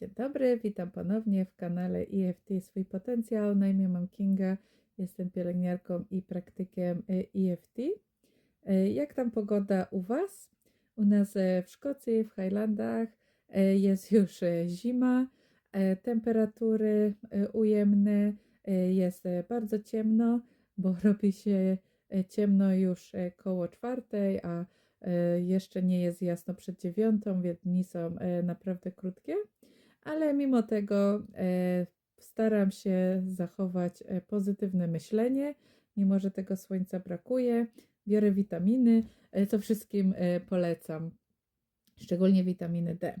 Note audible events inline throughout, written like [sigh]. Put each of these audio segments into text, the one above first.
Dzień dobry, witam ponownie w kanale EFT Swój Potencjał. Na imię mam Kinga, jestem pielęgniarką i praktykiem e, EFT. E, Jak tam pogoda u Was? U nas e, w Szkocji, w Highlandach e, jest [laughs] już e, zima, e, temperatury e, ujemne, e, jest e, bardzo ciemno, bo [laughs] robi się e, ciemno już e, koło czwartej, a e, jeszcze nie jest jasno przed dziewiątą, więc dni są e, naprawdę krótkie ale mimo tego e, staram się zachować e, pozytywne myślenie, mimo że tego słońca brakuje. Biorę witaminy, e, co wszystkim polecam, szczególnie witaminy D.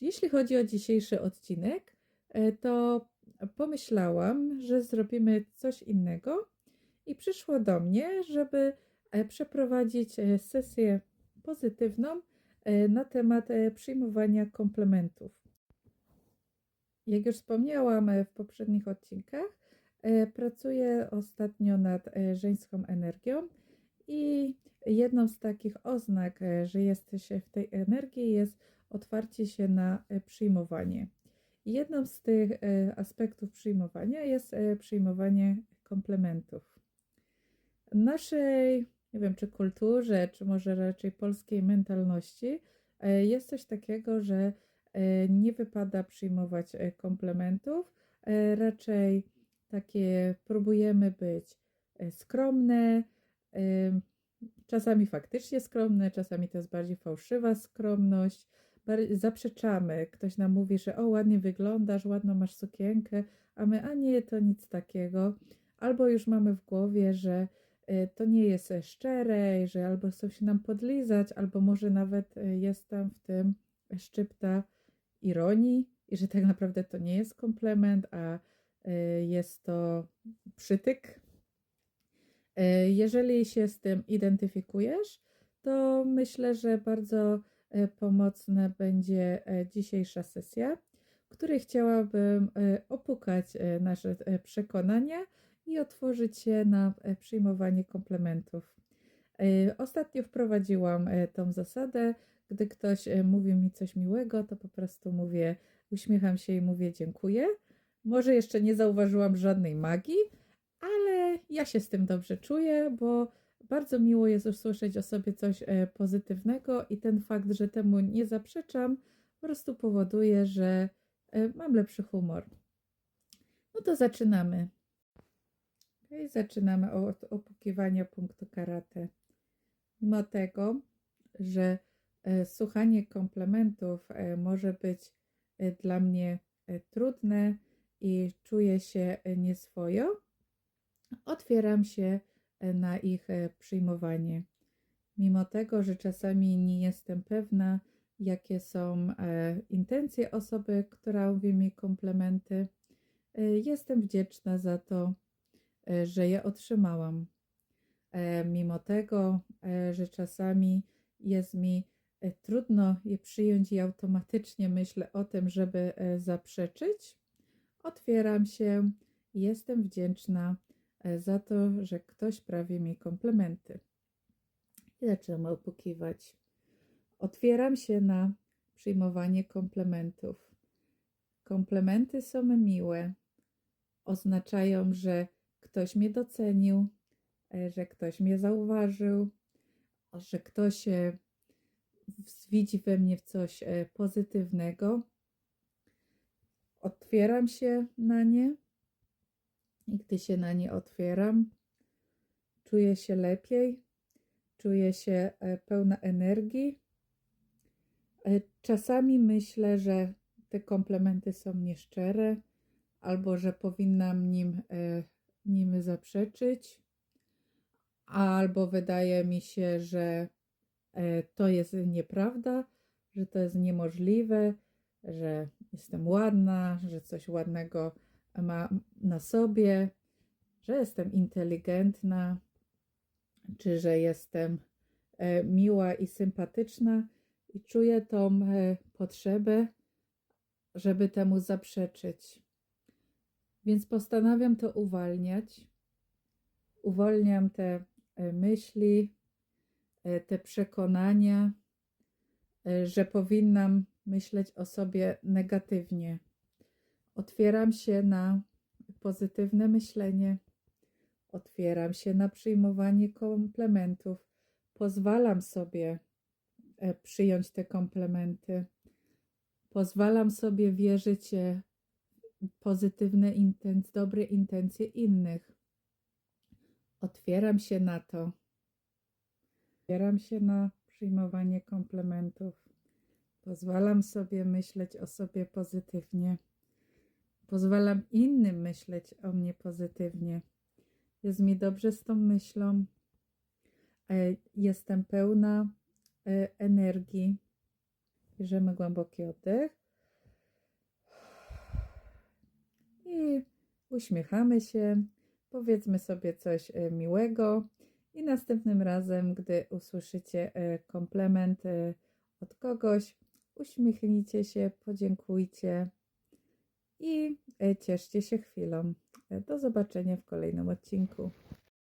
Jeśli chodzi o dzisiejszy odcinek, to pomyślałam, że zrobimy coś innego i przyszło do mnie, żeby przeprowadzić sesję pozytywną na temat e, przyjmowania komplementów. Jak już wspomniałam e, w poprzednich odcinkach, e, pracuję ostatnio nad e, żeńską energią i jedną z takich oznak, e, że jesteś w tej energii jest otwarcie się na e, przyjmowanie. Jedną z tych e, aspektów przyjmowania jest e, przyjmowanie komplementów. Naszej, nie wiem, czy kulturze, czy może raczej polskiej mentalności e, jest coś takiego, że e, nie wypada przyjmować e, komplementów. Raczej takie próbujemy być skromne, czasami faktycznie skromne, czasami to jest bardziej fałszywa skromność. Zaprzeczamy. Ktoś nam mówi, że o, ładnie wyglądasz, ładną masz sukienkę, a my, a nie, to nic takiego. Albo już mamy w głowie, że to nie jest e, szczere, że albo chcą się nam podlizać, albo może nawet e, jest tam w tym szczypta ironii i że tak naprawdę to nie jest komplement, a e, jest to przytyk. Jeżeli się z tym identyfikujesz, to myślę, że bardzo pomocna będzie dzisiejsza sesja, w której chciałabym opukać nasze przekonania i otworzyć się na e, przyjmowanie komplementów. E, Ostatnio wprowadziłam e, tą zasadę, gdy ktoś mówi mi coś miłego, to po prostu mówię, uśmiecham się i mówię dziękuję. Może jeszcze nie zauważyłam żadnej magii, ale ja się z tym dobrze czuję, bo bardzo miło jest usłyszeć o sobie coś pozytywnego i ten fakt, że temu nie zaprzeczam, po prostu powoduje, że mam lepszy humor. No to zaczynamy. Okay, zaczynamy od opukiwania punktu karate. Mimo tego, że e, słuchanie komplementów e, może być e, dla mnie trudne i czuję się nieswojo, otwieram się na ich przyjmowanie. Mimo tego, że czasami nie jestem pewna, jakie są intencje osoby, która mówi mi komplementy, jestem wdzięczna za to, że je otrzymałam. E, Mimo tego, e, że czasami jest mi e, trudno je przyjąć i automatycznie myślę o tym, żeby e, zaprzeczyć, otwieram się i jestem wdzięczna e, za to, że ktoś prawi mi komplementy. I zaczynam opukiwać. Otwieram się na przyjmowanie komplementów. Komplementy są miłe. Oznaczają, że ktoś mnie docenił, e, że ktoś mnie zauważył, że ktoś e, widzi we mnie coś e, pozytywnego. Otwieram się na nie i gdy się na nie otwieram, czuję się lepiej, czuję się pełna energii. Czasami myślę, że te komplementy są nieszczere, albo że powinnam nim, e, nim zaprzeczyć, albo wydaje mi się, że e, to jest nieprawda, że to jest niemożliwe, że jestem ładna, że coś ładnego mam na sobie, że jestem inteligentna, czy że jestem e, miła i sympatyczna i czuję tą e, potrzebę, żeby temu zaprzeczyć. Więc postanawiam to uwalniać. Uwalniam te e, myśli, e, te przekonania, e, że powinnam myśleć o sobie negatywnie. Otwieram się na pozytywne myślenie. Otwieram się na przyjmowanie komplementów. Pozwalam sobie przyjąć te komplementy. Pozwalam sobie wierzyć pozytywne intencje, dobre intencje innych. Otwieram się na to. Otwieram się na przyjmowanie komplementów. Pozwalam sobie myśleć o sobie pozytywnie. Pozwalam innym myśleć o mnie pozytywnie. Jest mi dobrze z tą myślą. E, Jestem pełna e, energii. Bierzemy głęboki oddech. I uśmiechamy się. Powiedzmy sobie coś e, miłego. I następnym razem, gdy usłyszycie e, komplement e, od kogoś, uśmiechnijcie się, podziękujcie i cieszcie się chwilą. Do zobaczenia w kolejnym odcinku.